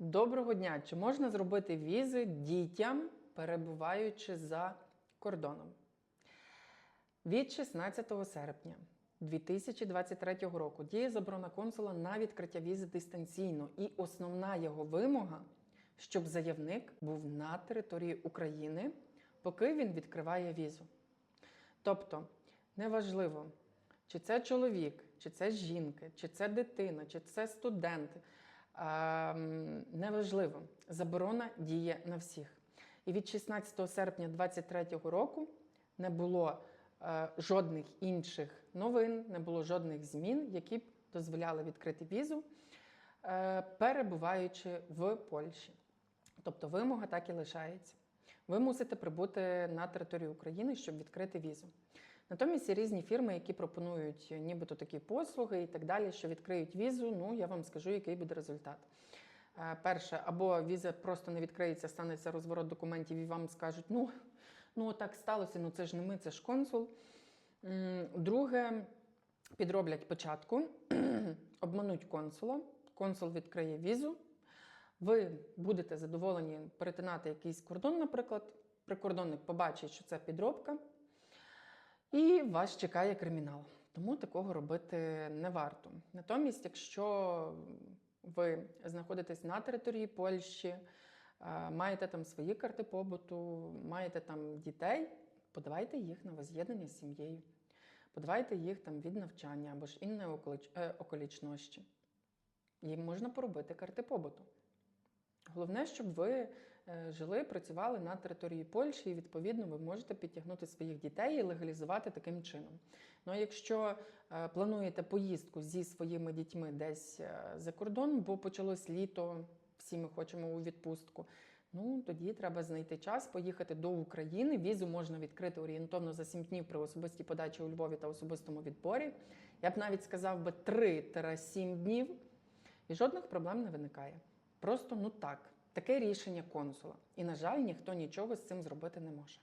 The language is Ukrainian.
Доброго дня! Чи можна зробити візи дітям, перебуваючи за кордоном? Від 16 серпня 2023 року діє заборона консула на відкриття візи дистанційно, і основна його вимога, щоб заявник був на території України, поки він відкриває візу. Тобто, неважливо, чи це чоловік, чи це жінка, чи це дитина, чи це студент. Ем, Неважливо, заборона діє на всіх. І від 16 серпня 2023 року не було е, жодних інших новин, не було жодних змін, які б дозволяли відкрити візу, е, перебуваючи в Польщі. Тобто вимога так і лишається. Ви мусите прибути на територію України, щоб відкрити візу. Натомість є різні фірми, які пропонують нібито такі послуги і так далі, що відкриють візу. Ну я вам скажу, який буде результат. Е, Перше, або віза просто не відкриється, станеться розворот документів, і вам скажуть, ну, ну так сталося, ну це ж не ми, це ж консул. Друге, підроблять початку, обмануть консула, консул відкриє візу. Ви будете задоволені перетинати якийсь кордон, наприклад. Прикордонник побачить, що це підробка, і вас чекає кримінал. Тому такого робити не варто. Натомість, якщо ви знаходитесь на території Польщі, е, маєте там свої карти побуту, маєте там дітей, подавайте їх на воз'єднання з сім'єю, подавайте їх там від навчання або ж інної е, околічності. Їм можна поробити карти побуту. Головне, щоб ви жили, працювали на території Польщі, і відповідно ви можете підтягнути своїх дітей і легалізувати таким чином. Ну а якщо е, плануєте поїздку зі своїми дітьми десь е, за кордон, бо почалось літо, всі ми хочемо у відпустку. Ну тоді треба знайти час, поїхати до України. Візу можна відкрити орієнтовно за 7 днів при особистій подачі у Львові та особистому відборі. Я б навіть сказав би 3-7 днів, і жодних проблем не виникає. Просто ну так, таке рішення консула. І, на жаль, ніхто нічого з цим зробити не може.